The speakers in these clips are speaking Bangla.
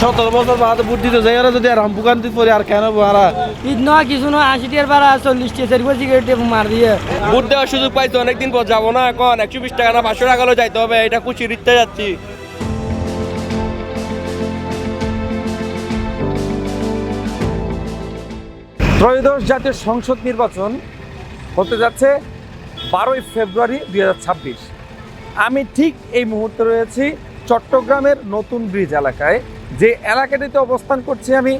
সতেরো বছর বাদে ভোট দিতে যাই যদি আর রামপুকান্তি পরে আর কেন মারা ঈদ নয় কিছু নয় আশি টিয়ার ভাড়া চল্লিশ টিয়া চারি সিগারেট মার দিয়ে। ভোট দেওয়ার সুযোগ পাইতো অনেকদিন পর যাব না এখন। একশো বিশ টাকা না পাঁচশো টাকা যাইতে হবে এটা কুচির ইত্যা যাচ্ছি। ত্রয়োদশ জাতীয় সংসদ নির্বাচন হতে যাচ্ছে বারোই ফেব্রুয়ারি দুই হাজার ছাব্বিশ। আমি ঠিক এই মুহূর্তে রয়েছি চট্টগ্রামের নতুন ব্রিজ এলাকায়। যে এলাকাটিতে অবস্থান করছি আমি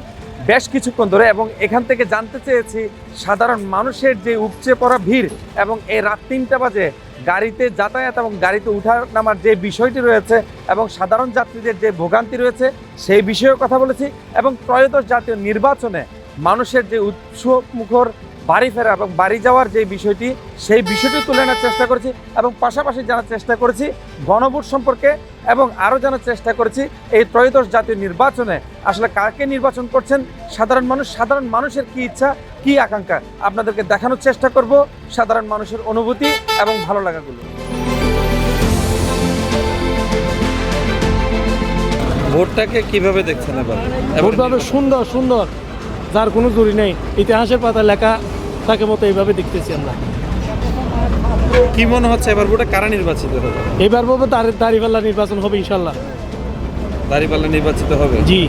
বেশ কিছুক্ষণ ধরে এবং এখান থেকে জানতে চেয়েছি সাধারণ মানুষের যে উপচে পড়া ভিড় এবং এই রাত তিনটা বাজে গাড়িতে যাতায়াত এবং গাড়িতে উঠা নামার যে বিষয়টি রয়েছে এবং সাধারণ যাত্রীদের যে ভোগান্তি রয়েছে সেই বিষয়েও কথা বলেছি এবং ত্রয়োদশ জাতীয় নির্বাচনে মানুষের যে উৎসব মুখর বাড়ি ফেরা এবং বাড়ি যাওয়ার যে বিষয়টি সেই বিষয়টি তুলে আনার চেষ্টা করেছি এবং পাশাপাশি জানার চেষ্টা করেছি গণভোট সম্পর্কে এবং আরও জানার চেষ্টা করেছি এই ত্রয়োদশ জাতীয় নির্বাচনে আসলে কাকে নির্বাচন করছেন সাধারণ মানুষ সাধারণ মানুষের কি ইচ্ছা কি আকাঙ্ক্ষা আপনাদেরকে দেখানোর চেষ্টা করব সাধারণ মানুষের অনুভূতি এবং ভালো লাগাগুলো। ভোটটাকে কীভাবে দেখছেন এবার? ভোটভাবে সুন্দর সুন্দর। যার কোনো জুরি নেই। ইতিহাসের পাতা লেখা তাকে মতো এইভাবে দেখতেছি আমরা। কি মনে হচ্ছে এবার ভোটে কারা নির্বাচিত হবে? এবার বলব তার দাঁড়িপাল্লা নির্বাচন হবে ইনশাল্লাহ। দাঁড়িপাল্লা নির্বাচিত হবে? জি।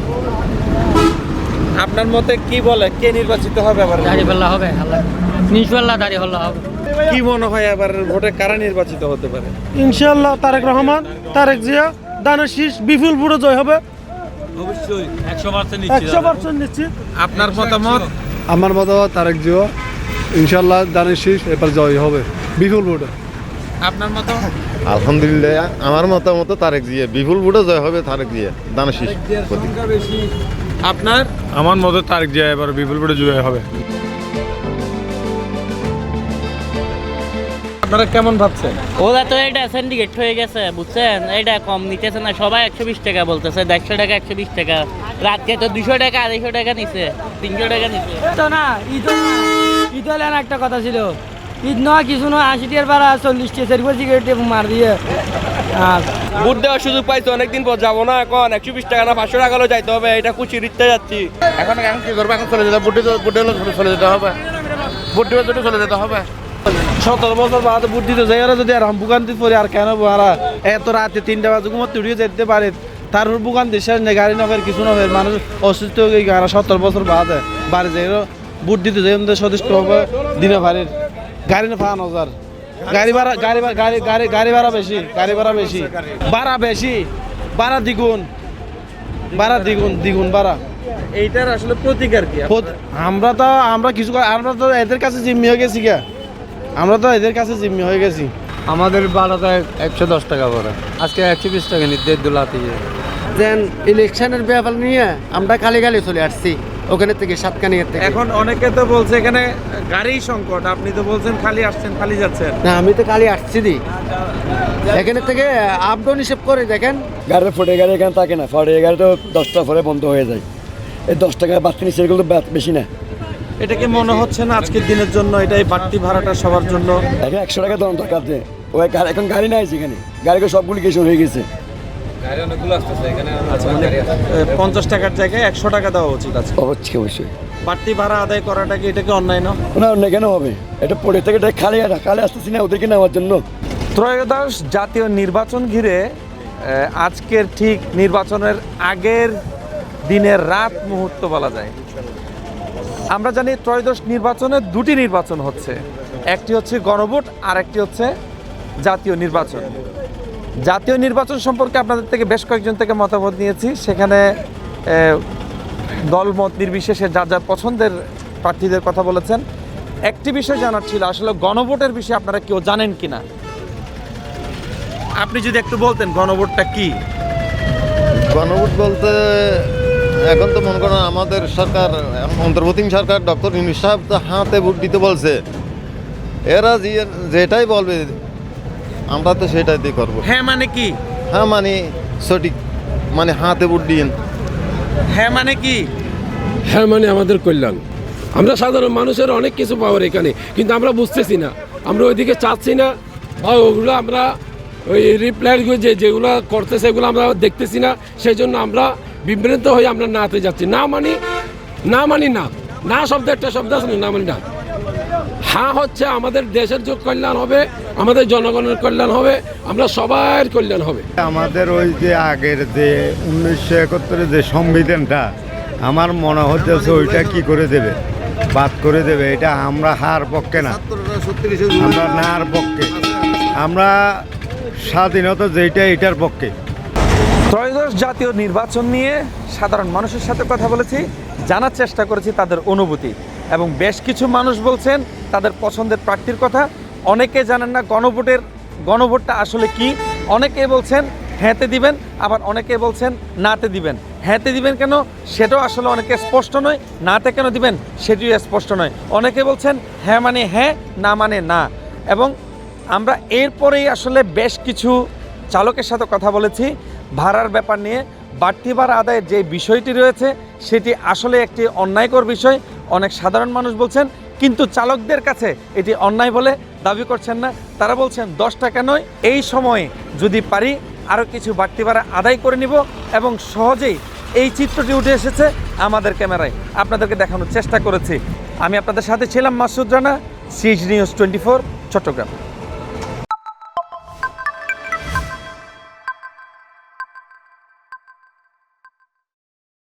আপনার মতে কি বলে? কে নির্বাচিত হবে আবার দাড়ি পাল্লা হবে আল্লাহ। নিশাল্লাহ দাড়ি হবে। কি মনে হয় এবার ভোটে কারা নির্বাচিত হতে পারে? ইনশাল্লাহ তারেক রহমান তারেক জিয়া দানের শীষ বিপুল পুরো জয় হবে। একশো পার্সেন্ট নিশ্চিত আপনার মতামত? আমার মতামত তারেক জিও ইনশাল্লাহ দানের শীষ এবার জয় হবে। বিপুল ভোটে। আপনার মত আলহামদুলিল্লাহ আমার মতামত তারেক জিয়া বিপুল ভোটে জয় হবে তারেক জিয়া দানশীষ আপনার? আমার মতো তারেক জিয়া এবার বিপুল ভোটে জয় হবে। আপনারা কেমন ভাবছেন? ওরা তো এটা সিন্ডিকেট হয়ে গেছে বুঝছেন? এটা কম নিতেছে না সবাই একশো বিশ টাকা বলতেছে দেড়শো টাকা একশো বিশ টাকা। রাতকে তো দুশো টাকা আড়াইশো টাকা নিছে তিনশো টাকা নিছে। তো না ঈদ ঈদ হলে একটা কথা ছিল। ঈদ নয় কিছু নয় আশি টিয়ার ভাড়া চল্লিশ টিয়া চারি সিগারেট মার দিয়ে। ভোট দেওয়ার সুযোগ পাইতো অনেকদিন পর যাব না এখন একশো বিশ টাকা না পাঁচশো টাকা হলেও যাইতে হবে এটা কুচির ইত্যা যাচ্ছি। এখন এখন কি করব? এখন চলে যেতে বুটে বুটে চলে যেতে হবে। বুটে চলে যেতে হবে। সতেরো বছর বাদে ভোট দিতে যাই ওরা যদি আর রামপুকান্তি পরে আর কেন মারা এত রাতে তিনটা বাজে ঘুমোতে উড়িয়ে যেতে পারে। তার ভোগান্তি শেষ নেই গাড়ি নফের কিছু নফের মানুষ অসুস্থ হয়ে গিয়ে আর সত্তর বছর বাদে বাড়ি যাই ভোট দিতে যাই আমাদের সদস্য হবে দিনে ভাড়ের গাড়ি না ফান হাজার গাড়ি ভাড়া গাড়ি গাড়ি গাড়ি গাড়ি ভাড়া বেশি গাড়ি ভাড়া বেশি। ভাড়া বেশি ভাড়া দ্বিগুণ। ভাড়া দ্বিগুণ দ্বিগুণ ভাড়া। এইটার আসলে প্রতিকার কি আমরা তো আমরা কিছু আমরা তো এদের কাছে জিম্মি হয়ে গেছি গা আমরা তো এদের কাছে জিম্মি হয়ে গেছি। আমাদের বাড়াটা একশো দশ টাকা করে আজকে একশো বিশ টাকা নি নিতে দুলাতে দেন ইলেকশনের ব্যাপার নিয়ে আমরা খালি খালি চলে আসছি ওখানে থেকে থেকে। এখন অনেকে তো বলছে এখানে গাড়ি সংকট আপনি তো বলছেন খালি আসছেন খালি যাচ্ছেন। না আমি তো খালি আসছি দি। এখানে থেকে আপ ডাউন হিসেব করে দেখেন। গাড়ি ফটে গাড়ি এখানে থাকে না ফটে গাড়ি তো দশটা পরে বন্ধ হয়ে যায়। এই দশ টাকা বাড়তি নিচ্ছে এগুলো তো বেশি না। এটা কি মনে হচ্ছে না আজকের দিনের জন্য এটাই বাড়তি ভাড়াটা সবার জন্য? এখন একশো টাকা দাম দরকার যে ওই গাড়ি এখন গাড়ি নাই সেখানে। গাড়িগুলো সবগুলি কিছু হয়ে গেছে। আচ্ছা মানে পঞ্চাশ টাকার জায়গায় একশো টাকা দেওয়া উচিত আছে। অবশ্যই অবশ্যই। বাড়তি ভাড়া আদায় করাটা কি এটাকে অন্যায় না? না অন্য কেন হবে? এটা পড়ে থেকে এটা খালি খালি আসতেছি না ওদেরকে নেওয়ার জন্য। ত্রয়োদশ জাতীয় নির্বাচন ঘিরে আজকের ঠিক নির্বাচনের আগের দিনের রাত মুহূর্ত বলা যায়। আমরা জানি ত্রয়োদশ নির্বাচনে দুটি নির্বাচন হচ্ছে। একটি হচ্ছে গণভোট আর একটি হচ্ছে জাতীয় নির্বাচন। জাতীয় নির্বাচন সম্পর্কে আপনাদের থেকে বেশ কয়েকজন থেকে মতামত নিয়েছি। সেখানে দলমত নির্বিশেষে যার যার পছন্দের প্রার্থীদের কথা বলেছেন। একটি বিষয় জানার ছিল, আসলে গণভোটের বিষয়ে আপনারা কেউ জানেন কি না আপনি যদি একটু বলতেন, গণভোটটা কি? গণভোট বলতে এখন তো মনে করেন আমাদের সরকার অন্তর্বর্তী সরকার ডক্টর ইউনুস সাহেব তো হাতে ভোট দিতে বলছে। এরা যে- যেটাই বলবে আমরা তো সেটাই দিয়ে করব। হ্যাঁ মানে কি? হ্যাঁ মানে সঠিক মানে হাতে ভোট দিন হ্যাঁ মানে কি? হ্যাঁ মানে আমাদের কল্যাণ। আমরা সাধারণ মানুষের অনেক কিছু পাওয়ার এখানে কিন্তু আমরা বুঝতেছি না। আমরা ওইদিকে চাচ্ছি না বা ওগুলো আমরা ওই রিপ্লাই যে যেগুলো করতেছে সেগুলো আমরা দেখতেছি না। সেই জন্য আমরা বিভ্রান্ত হয়ে আমরা নাতে যাচ্ছি। না মানি না মানি না। না শব্দ একটা শব্দ আছে না, না মানি না। হ্যাঁ হচ্ছে আমাদের দেশের যে কল্যাণ হবে আমাদের জনগণের কল্যাণ হবে আমরা সবার কল্যাণ হবে। আমাদের ওই যে আগের যে উনিশশো একাত্তরের যে সংবিধানটা আমার মনে হচ্ছে ওইটা কি করে দেবে? বাদ করে দেবে। এটা আমরা হার পক্ষে না। আমরা নার পক্ষে। আমরা স্বাধীনতা যেটা এটার পক্ষে। ত্রয়োদশ জাতীয় নির্বাচন নিয়ে সাধারণ মানুষের সাথে কথা বলেছি, জানার চেষ্টা করেছি তাদের অনুভূতি। এবং বেশ কিছু মানুষ বলছেন তাদের পছন্দের প্রার্থীর কথা। অনেকে জানেন না গণভোটের, গণভোটটা আসলে কি। অনেকে বলছেন হ্যাঁতে দিবেন, আবার অনেকে বলছেন নাতে দিবেন। হ্যাঁতে দিবেন কেন? সেটাও আসলে অনেকে স্পষ্ট নয়। নাতে কেন দিবেন? সেটিও স্পষ্ট নয়। অনেকে বলছেন হ্যাঁ মানে হ্যাঁ না মানে না। এবং আমরা এরপরেই আসলে বেশ কিছু চালকের সাথে কথা বলেছি। ভাড়ার ব্যাপার নিয়ে বাড়তি ভাড়া আদায়ের যে বিষয়টি রয়েছে, সেটি আসলে একটি অন্যায়কর বিষয়। অনেক সাধারণ মানুষ বলছেন, কিন্তু চালকদের কাছে এটি অন্যায় বলে দাবি করছেন না। তারা বলছেন দশ টাকা নয় এই সময়ে যদি পারি আরও কিছু বাড়তি ভাড়া আদায় করে নিব এবং সহজেই এই চিত্রটি উঠে এসেছে আমাদের ক্যামেরায়। আপনাদেরকে দেখানোর চেষ্টা করেছি। আমি আপনাদের সাথে ছিলাম মাসুদ রানা সিজ নিউজ টোয়েন্টি ফোর, চট্টগ্রাম।